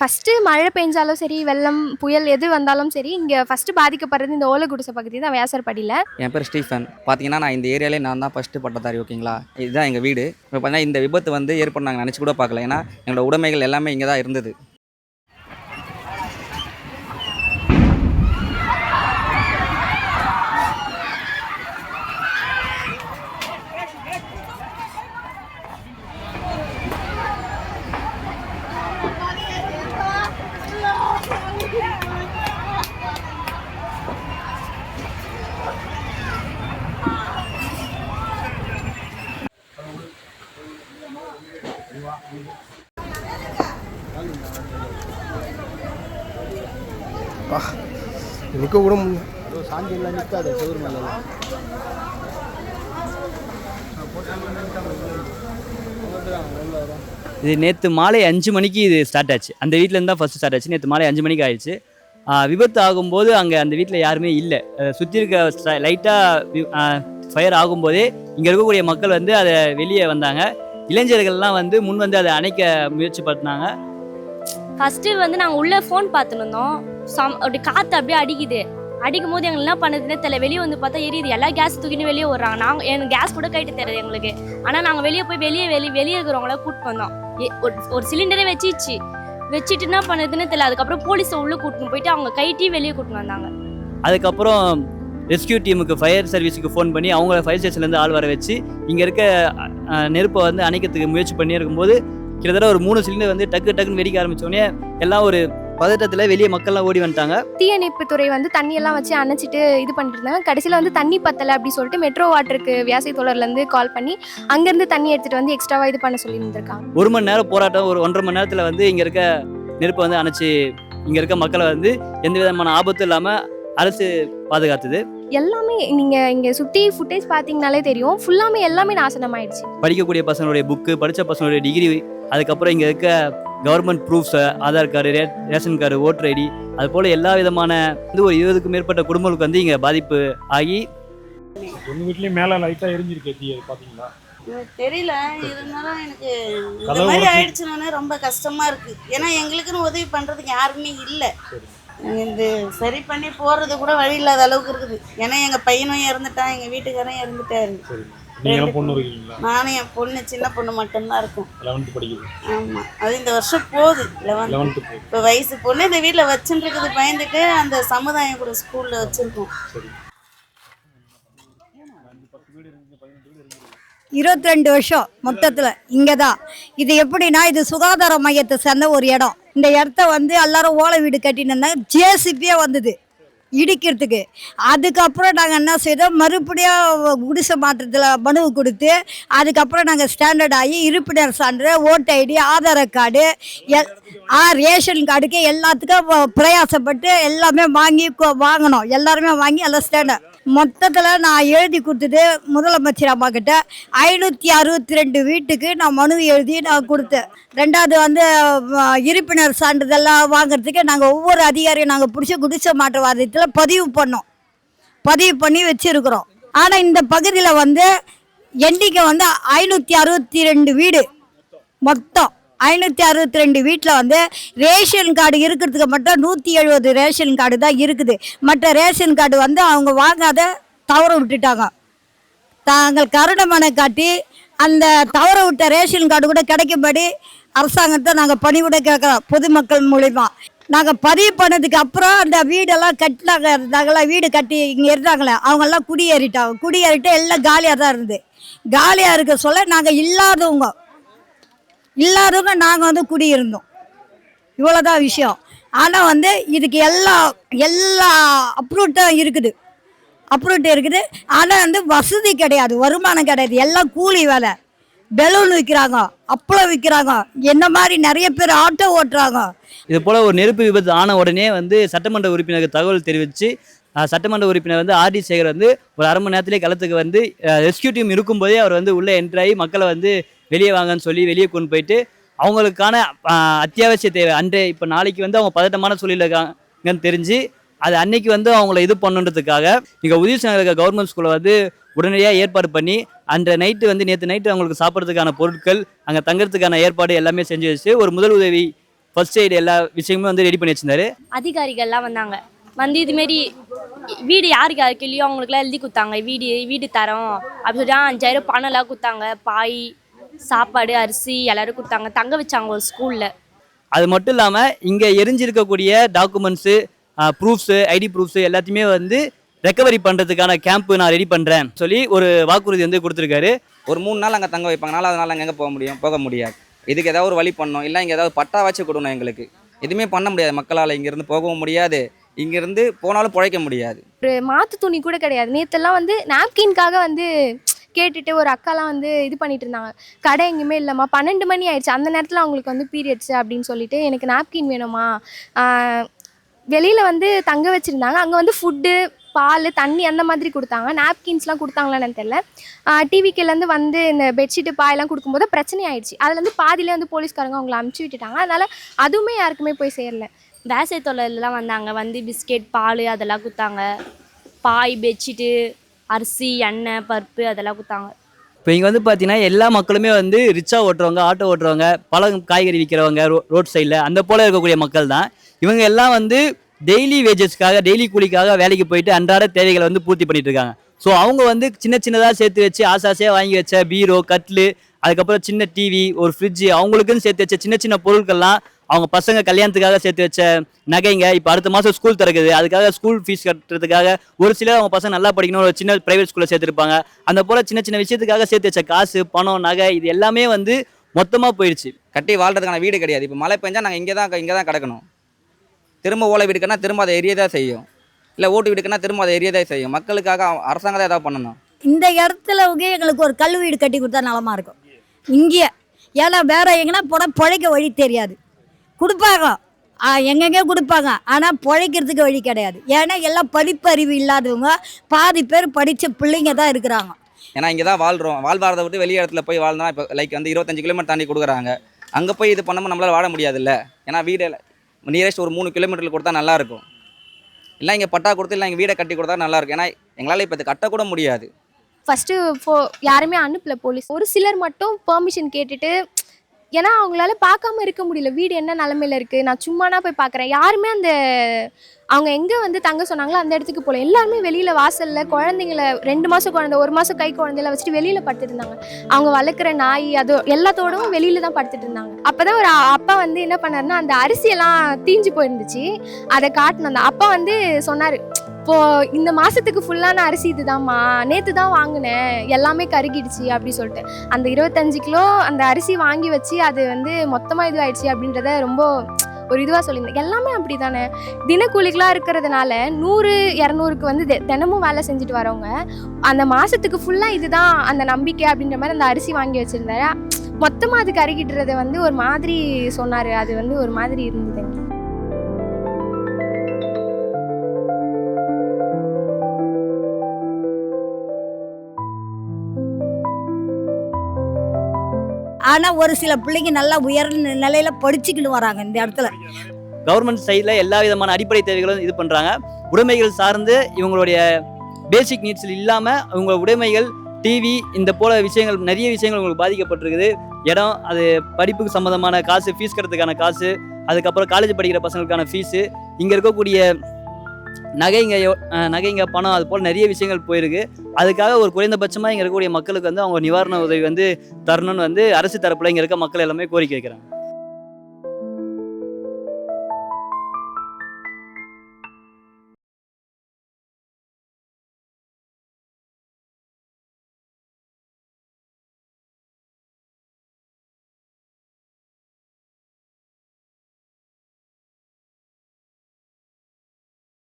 First மழை பெஞ்சாலும் சரி வெள்ளம் புயல் எது வந்தாலும் சரி இங்கே ஃபஸ்ட்டு பாதிக்கப்படுறது இந்த ஓலகுடிசை பகுதி தான் வேசர்படியில் என் பேர் ஸ்டீஃபன். பார்த்தீங்கன்னா நான் இந்த ஏரியாலே நான் தான் ஃபஸ்ட்டு பட்டதாரி ஓகேங்களா? இதுதான் எங்கள் வீடு. இப்போ பார்த்தீங்கன்னா இந்த விபத்து வந்து ஏற்பட நாங்கள் நினச்சி கூட பார்க்கல. ஏன்னா எங்களோட உடைமைகள் எல்லாமே இங்கே தான் இருந்தது. நிற்க கூட முடியல சாஞ்சி எல்லாம் நிற்காது செவ்வறு மேலே இது நேற்று மாலை அஞ்சு மணிக்கு இது ஸ்டார்ட் ஆச்சு. அந்த வீட்டிலேருந்து தான் ஃபஸ்ட்டு ஸ்டார்ட் ஆச்சு. நேற்று மாலை அஞ்சு மணிக்கு ஆயிடுச்சு. விபத்து ஆகும்போது அங்கே அந்த வீட்டில் யாருமே இல்லை. சுற்றி இருக்க லைட்டாக ஃபயர் ஆகும்போதே இங்கே இருக்கக்கூடிய மக்கள் வந்து அதை வெளியே வந்தாங்க. இளைஞர்கள்லாம் வந்து முன் வந்து அதை அணைக்க முயற்சி பண்ணாங்க ஃபஸ்ட்டு வந்து நாங்கள் உள்ளே ஃபோன் பார்த்துன்னு இருந்தோம். சம் அப்படி காற்று அப்படியே அடிக்குது. அடிக்கும் போது எங்களுக்கு என்ன பண்ணுதுன்னே தெரியல வெளியே வந்து பார்த்தா எரியுது. எல்லா கேஸ் தூக்கின்னு வெளியே வர்றாங்க நாங்கள் எனக்கு கேஸ் கூட கைட்டு தெரியாது எங்களுக்கு. ஆனால் நாங்கள் வெளியே போய் வெளியே வெளியே வெளியே இருக்கிறவங்கள கூப்பிட்டு வந்தோம். ஒரு- ஒரு சிலிண்டரே வச்சிச்சு. வச்சுட்டு என்ன பண்ணுதுன்னு தெரியல. அதுக்கப்புறம் போலீஸை உள்ளே கூட்டின்னு போயிட்டு அவங்க கைட்டி வெளியே கூட்டின்னு வந்தாங்க. அதுக்கப்புறம் ரெஸ்கியூ டீமுக்கு ஃபயர் சர்வீஸுக்கு ஃபோன் பண்ணி அவங்கள ஃபயர் ஸ்டேஷன்லேருந்து ஆள் வர வச்சு இங்கே இருக்க நெருப்பை வந்து அணைக்கிறதுக்கு முயற்சி பண்ணி இருக்கும்போது கிட்டத்தட்ட ஒரு மூணு சிலிண்டர் வந்து டக்கு டக்குன்னு வெடிக்க ஆரம்பித்தோடனே எல்லாம் ஒரு பதட்டத்தில் வெளியே மக்கள்லாம் ஓடி வந்துட்டாங்க. தீயணைப்புத்துறை வந்து தண்ணியெல்லாம் வச்சு அணைச்சிட்டு இது பண்ணிட்டு இருந்தாங்க. கடைசியில் வந்து தண்ணி பத்தலை அப்படி சொல்லிட்டு மெட்ரோ வாட்டருக்கு வியாசை தோழர்லேருந்து கால் பண்ணி அங்கேருந்து தண்ணி எடுத்துகிட்டு வந்து எக்ஸ்ட்ராவாக இது பண்ண சொல்லியிருந்திருக்காங்க. ஒரு மணி நேரம் போராட்டம் ஒரு ஒன்றரை மணி நேரத்தில் வந்து இங்கே இருக்க நெருப்பை வந்து அணைச்சி இங்கே இருக்க மக்களை வந்து எந்த விதமான ஆபத்தும் இல்லாமல் அரசு பாதுகாத்தது. எல்லாமே நீங்கள் இங்கே சுற்றி ஃபுட்டேஜ் பார்த்தீங்கனாலே தெரியும். ஃபுல்லாமே எல்லாமே நாசனமாயிடுச்சு. படிக்கக்கூடிய பசங்களுடைய புக்கு படித்த பசங்களுடைய டிகிரி அதுக்கப்புறம் இங்கே இருக்க கவர்மெண்ட் ப்ரூஃப்ஸு ஆதார் கார்டு ரே ரேஷன் கார்டு ஓட்டர் ஐடி அது போல் எல்லா விதமான வந்து ஒரு இருபதுக்கும் மேற்பட்ட குடும்பங்களுக்கு வந்து இங்கே பாதிப்பு ஆகி எங்கள் வீட்லேயும் மேலே லைட்டாக எரிஞ்சிருக்கு தீ அது பார்த்தீங்களா தெரியல. இருந்தாலும் எனக்கு இந்த மாதிரி ஆயிடுச்சுனோடனே ரொம்ப கஷ்டமா இருக்கு. ஏன்னா எங்களுக்குன்னு உதவி பண்றதுக்கு யாருமே இல்லை. இந்த சரி பண்ணி போறது கூட வழி இல்லாத அளவுக்கு இருக்குது. ஏன்னா எங்க பையனும் இறந்துட்டான் எங்க வீட்டுக்காரன் இறந்துட்டாரு. நீங்களும் பொண்ணு இருக்கீங்களா? நானும் என் பொண்ணு சின்ன பொண்ணு மட்டும்தான் இருக்கும். லெவன்த்து படிக்குது. ஆமா. அது இந்த வருஷம் போகுது லெவன்த் லெவன்த்து போகுது. இப்போ வயசு பொண்ணு இந்த வீட்டில் வச்சுட்டு இருக்குது பயந்துட்டு அந்த சமுதாயம் கூட ஸ்கூல்ல வச்சிருக்கோம். சரி. இருபத்தி ரெண்டு வருஷம் மொத்தத்தில் இங்கே தான் இது எப்படின்னா இது சுகாதார மையத்தை சேர்ந்த ஒரு இடம். இந்த இடத்த வந்து எல்லாரும் ஓலை வீடு கட்டின்னு இருந்தாங்க. ஜேசிபியே வந்தது. இடிக்கிறதுக்கு. அதுக்கப்புறம் நாங்கள் என்ன செய்தோம்? மறுபடியும் குடிசை மாற்றத்தில் மனு கொடுத்து அதுக்கப்புறம் நாங்கள் ஸ்டாண்டர்ட் ஆகி இருப்பினர் சான்று ஓட்டு ஐடி ஆதார் கார்டு எல் ஆ ரேஷன் கார்டுக்கு எல்லாத்துக்கும் பிரயாசப்பட்டு எல்லாமே வாங்கி கொ- வாங்கினோம். எல்லாருமே வாங்கி எல்லாம் ஸ்டாண்டர்ட் மொத்தத்தில் நான் எழுதி கொடுத்தது முதலமைச்சர் அம்மா கிட்ட. ஐநூற்றி அறுபத்தி ரெண்டு வீட்டுக்கு நான் மனு எழுதி நான் கொடுத்தேன். ரெண்டாவது வந்து இருப்பினர் சான்றிதழெல்லாம் வாங்குறதுக்கு நாங்கள் ஒவ்வொரு அதிகாரியும் நாங்கள் பிடிச்ச குடிச்ச மாற்றவாதத்தில் பதிவு பண்ணோம். பதிவு பண்ணி வச்சுருக்குறோம். ஆனால் இந்த பகுதியில் வந்து எண்ணிக்கை வந்து ஐநூற்றி அறுபத்தி ரெண்டு வீடு. மொத்தம். ஐநூற்றி அறுபத்தி ரெண்டு வீட்டில் வந்து ரேஷன் கார்டு இருக்கிறதுக்கு மட்டும் நூற்றி எழுபது ரேஷன் கார்டு தான் இருக்குது. மற்ற ரேஷன் கார்டு வந்து அவங்க வாங்காத தவற விட்டுட்டாங்க. தாங்கள் கருணமனை காட்டி அந்த தவற விட்ட ரேஷன் கார்டு கூட கிடைக்கும்படி அரசாங்கத்தை நாங்கள் பணிவிட கேட்குறோம். பொதுமக்கள் மூலிமா நாங்கள் பதிவு பண்ணதுக்கு அப்புறம் அந்த வீடெல்லாம் கட்டினாங்க. இருந்தாங்களா வீடு கட்டி இங்கே இருந்தாங்களே அவங்கெல்லாம் குடியேறிட்டாங்க. குடியேறிட்டு எல்லாம் காலியாக தான் இருந்தது. காலியாக இருக்க சொல்ல நாங்கள் இல்லாதவங்க. இல்லாதவங்க நாங்கள் வந்து குடியிருந்தோம். இவ்வளோதான் விஷயம். ஆனால் வந்து இதுக்கு எல்லா எல்லா அப்ரூவ்டும் இருக்குது. அப்ரூவ்ட் இருக்குது. ஆனால் வந்து வசதி கிடையாது வருமானம் கிடையாது. எல்லாம் கூலி வேலை. பெலூன் விற்கிறாங்க அப்பளம் விற்கிறாங்க என்ன மாதிரி நிறைய பேர் ஆட்டோ ஓட்டுறாங்க. இது போல் ஒரு நெருப்பு விபத்து ஆன உடனே வந்து சட்டமன்ற உறுப்பினருக்கு தகவல் தெரிவித்து சட்டமன்ற உறுப்பினர் வந்து ஆர்டி சேகர் வந்து ஒரு அரை மணி நேரத்திலே களத்துக்கு வந்து ரெஸ்கியூ டீம் இருக்கும்போதே அவர் வந்து உள்ளே என்ட்ராகி மக்களை வந்து வெளியே வாங்கன்னு சொல்லி வெளியே கொண்டு போயிட்டு அவங்களுக்கான அத்தியாவசிய தேவை. அன்றே இப்போ நாளைக்கு வந்து அவங்க பதட்டமான சூழலில் இருக்காங்கன்னு தெரிஞ்சு அது அன்னைக்கு வந்து அவங்கள இது பண்ணுன்றதுக்காக இங்கே உதவி இருக்க கவர்மெண்ட் ஸ்கூலில் வந்து உடனடியாக ஏற்பாடு பண்ணி அன்ற நைட்டு வந்து நேற்று நைட்டு அவங்களுக்கு சாப்பிட்றதுக்கான பொருட்கள் அங்கே தங்குறதுக்கான ஏற்பாடு எல்லாமே செஞ்சு வச்சு ஒரு முதல் உதவி ஃபர்ஸ்ட் எய்டு எல்லா விஷயமுமே வந்து ரெடி பண்ணி வச்சிருந்தாரு. அதிகாரிகள்லாம் வந்தாங்க. வந்து இதுமாரி வீடு யாருக்கு யாருக்கு இல்லையோ அவங்களுக்குலாம் எழுதி கொடுத்தாங்க. வீடு வீடு தரோம். அப்படி சொல்லி அஞ்சாயிரம் பணம்லாம் கொடுத்தாங்க. பாய் சாப்பாடு அரிசி எல்லாரும் கொடுத்தாங்க. தங்க வச்சாங்க ஒரு ஸ்கூலில் அது மட்டும் இல்லாமல் இங்கே எரிஞ்சிருக்கக்கூடிய டாக்குமெண்ட்ஸு ப்ரூஃப்ஸு ஐடி ப்ரூஃப்ஸு எல்லாத்தையுமே வந்து ரெக்கவரி பண்ணுறதுக்கான கேம்ப் நான் ரெடி பண்ணுறேன் சொல்லி ஒரு வாக்குறுதி வந்து கொடுத்துருக்காரு. ஒரு மூணு நாள் அங்கே தங்க வைப்பாங்க. நாலாவது நாள் அங்கே எங்கே போக முடியும்? போக முடியாது. இதுக்கு ஏதாவது ஒரு வழி பண்ணணும். இல்லை இங்கே ஏதாவது பட்டா வச்சு கொடுக்கணும் எங்களுக்கு. எதுவுமே பண்ண முடியாது. மக்களால் இங்கேருந்து போகவும் முடியாது. இங்கேருந்து போனாலும் பிழைக்க முடியாது. ஒரு மாத்து துணி கூட கிடையாது. நேத்தெல்லாம் வந்து நாப்கின்காக வந்து கேட்டுட்டு ஒரு அக்காலாம் வந்து இது பண்ணிட்டு இருந்தாங்க. கடை எங்கேயுமே இல்லைம்மா. பன்னெண்டு மணி ஆயிடுச்சு. அந்த நேரத்தில் அவங்களுக்கு வந்து பீரியட்ஸ் அப்படின்னு சொல்லிட்டு எனக்கு நாப்கின் வேணுமா வெளியில் வந்து தங்க வச்சுருந்தாங்க. அங்கே வந்து ஃபுட்டு பால் தண்ணி அந்த மாதிரி கொடுத்தாங்க. நாப்கின்ஸ்லாம் கொடுத்தாங்களான்னு தெரில டிவிக்கிலேருந்து வந்து இந்த பெட்ஷீட்டு பாயெல்லாம் கொடுக்கும்போது பிரச்சனை ஆயிடுச்சு. அதுலேருந்து பாதியிலே வந்து போலீஸ்காரங்க அவங்கள அமுச்சு விட்டுட்டாங்க. அதனால் அதுவுமே யாருக்குமே போய் சேரல. வேசை தொழிலெலாம் வந்தாங்க. வந்து பிஸ்கெட் பால் அதெல்லாம் கொடுத்தாங்க. பாய் பெட்ஷீட்டு அரிசி எண்ணெய் பருப்பு அதெல்லாம் கொடுத்தாங்க இப்போ இங்கே வந்து பார்த்தீங்கன்னா எல்லா மக்களுமே வந்து ரிச்சாக ஓட்டுறவங்க ஆட்டோ ஓட்டுறவங்க பழம் காய்கறி விற்கிறவங்க ரோ ரோட் சைடில் அந்த போல் இருக்கக்கூடிய மக்கள் தான் இவங்க எல்லாம் வந்து டெய்லி வேஜஸ்க்காக டெய்லி கூலிக்காக வேலைக்கு போயிட்டு அன்றாட தேவைகளை வந்து பூர்த்தி பண்ணிட்டு இருக்காங்க. ஸோ அவங்க வந்து சின்ன சின்னதாக சேர்த்து வச்சு ஆசாசையாக வாங்கி வச்ச பீரோ கட்லு அதுக்கப்புறம் சின்ன டிவி ஒரு ஃப்ரிட்ஜு அவங்களுக்குன்னு சேர்த்து வச்ச சின்ன சின்ன பொருட்கள்லாம் அவங்க பசங்க கல்யாணத்துக்காக சேர்த்து வச்ச நகைங்க இப்போ அடுத்த மாதம் ஸ்கூல் திறக்குது. அதுக்காக ஸ்கூல் ஃபீஸ் கட்டுறதுக்காக ஒரு சிலர் அவங்க பசங்க நல்லா படிக்கணும் ஒரு சின்ன பிரைவேட் ஸ்கூலில் சேர்த்துருப்பாங்க. அந்த போல் சின்ன சின்ன விஷயத்துக்காக சேர்த்து வச்ச காசு பணம் நகை இது எல்லாமே வந்து மொத்தமாக போயிடுச்சு. கட்டி வாழ்றதுக்கான வீடு கிடையாது. இப்போ மழை பெஞ்சா நாங்கள் இங்கே தான் இங்கே தான் கிடக்கணும். திரும்ப ஓலை வீடுக்குன்னா திரும்ப அதை எரிய தான் செய்யும். இல்லை ஓட்டு வீடுக்குன்னா திரும்ப அதை எரிய தான் செய்யும். மக்களுக்காக அரசாங்கம் தான் ஏதாவது பண்ணணும். இந்த இடத்துல எங்களுக்கு ஒரு கல் வீடு கட்டி கொடுத்தா நலமா இருக்கும். இங்கேயே. ஏன்னா வேற எங்கன்னா போனால் பிழைக்க வழி தெரியாது. கொடுப்பாங்க. ஆ, எங்கெங்கே கொடுப்பாங்க. ஆனால் பிழைக்கிறதுக்கு வழி கிடையாது. ஏன்னா எல்லாம் படிப்பறிவு இல்லாதவங்க பாதி பேர் படித்த பிள்ளைங்க தான் இருக்கிறாங்க. ஏன்னா இங்கே தான் வாழ்கிறோம் வாழ்வாரதை விட்டு வெளி இடத்துல போய் வாழ்ந்தா இப்போ லைக் வந்து இருபத்தஞ்சு கிலோமீட்டர் தாண்டி கொடுக்குறாங்க. அங்கே போய் இது பண்ணாமல் நம்மளால் வாழ முடியாதுல்ல. ஏன்னா வீடு நியரஸ்ட் ஒரு மூணு கிலோமீட்டரில் கொடுத்தா நல்லாயிருக்கும் இல்லை இங்கே பட்டா கொடுத்து இல்லை இங்கே வீடை கட்டி கொடுத்தா நல்லாயிருக்கும் ஏன்னா எங்களால் இப்போ இது கட்டக்கூட முடியாது. ஃபஸ்ட்டு ஃபோ யாருமே அனுப்பல போலீஸ் ஒரு சிலர் மட்டும் பெர்மிஷன் கேட்டுட்டு ஏன்னா அவங்களால பார்க்காம இருக்க முடியல. வீடு என்ன நிலமையில இருக்குது நான் சும்மானா போய் பார்க்குறேன். யாருமே அந்த அவங்க எங்கே வந்து தங்க சொன்னாங்களோ அந்த இடத்துக்கு போகல எல்லாருமே வெளியில் வாசலில் குழந்தைங்கள ரெண்டு மாதம் குழந்தை ஒரு மாதம் கை குழந்தையில வச்சுட்டு வெளியில் படுத்துட்டு இருந்தாங்க அவங்க வளர்க்குற நாய் அது எல்லாத்தோடவும் வெளியில் தான் படுத்துட்டு இருந்தாங்க. அப்போ தான் ஒரு அப்பா வந்து என்ன பண்ணாருன்னா அந்த அரிசியெல்லாம் தீஞ்சு போயிருந்துச்சு. அதை காட்டினோம் அந்த அப்பா வந்து சொன்னார் இப்போ இந்த மாசத்துக்கு ஃபுல்லான அரிசி இதுதாம்மா நேத்து தான் வாங்கினேன். எல்லாமே கருகிடுச்சு அப்படி சொல்லிட்டு. அந்த இருபத்தஞ்சு கிலோ அந்த அரிசி வாங்கி வச்சு அது வந்து மொத்தமா இதுவாயிடுச்சு அப்படின்றத ரொம்ப ஒரு இதுவாக சொல்லியிருந்தேன். எல்லாமே அப்படி தானே தினக்கூலிகளாக இருக்கிறதுனால நூறு இரநூறுக்கு வந்து தினமும் வேலை செஞ்சுட்டு வரவங்க அந்த மாதத்துக்கு ஃபுல்லாக இதுதான் அந்த நம்பிக்கை அப்படின்ற மாதிரி அந்த அரிசி வாங்கி வச்சுருந்தாரு? மொத்தமாக அது கருகிட்டுறதை வந்து ஒரு மாதிரி சொன்னார். அது வந்து ஒரு மாதிரி இருந்தது ஆனால் ஒரு சில பிள்ளைங்க நல்லா உயர்ந்த நிலையில் படிச்சுக்கிட்டு வராங்க இந்த இடத்துல. கவர்மெண்ட் சைடில் எல்லா விதமான அடிப்படை தேவைகளும் இது பண்ணுறாங்க உடைமைகள் சார்ந்து இவங்களுடைய பேசிக் நீட்ஸில் இல்லாமல் அவங்க உடைமைகள் டிவி இந்த போல விஷயங்கள் நிறைய விஷயங்கள் உங்களுக்கு பாதிக்கப்பட்டிருக்குது. இடம் அது படிப்புக்கு சம்மந்தமான காசு ஃபீஸ் கட்டுறதுக்கான காசு அதுக்கப்புறம் காலேஜ் படிக்கிற பசங்களுக்கான ஃபீஸு இங்கே இருக்கக்கூடிய நகைங்க நகைங்க பணம் அது போல் நிறைய விஷயங்கள் போயிருக்கு. அதுக்காக ஒரு குறைந்தபட்சமாக இங்கே இருக்கக்கூடிய மக்களுக்கு வந்து அவங்க நிவாரண உதவி வந்து தரணும்னு வந்து அரசு தரப்பில் இங்கே இருக்க மக்கள் எல்லாமே கோரிக்கை வைக்கிறாங்க.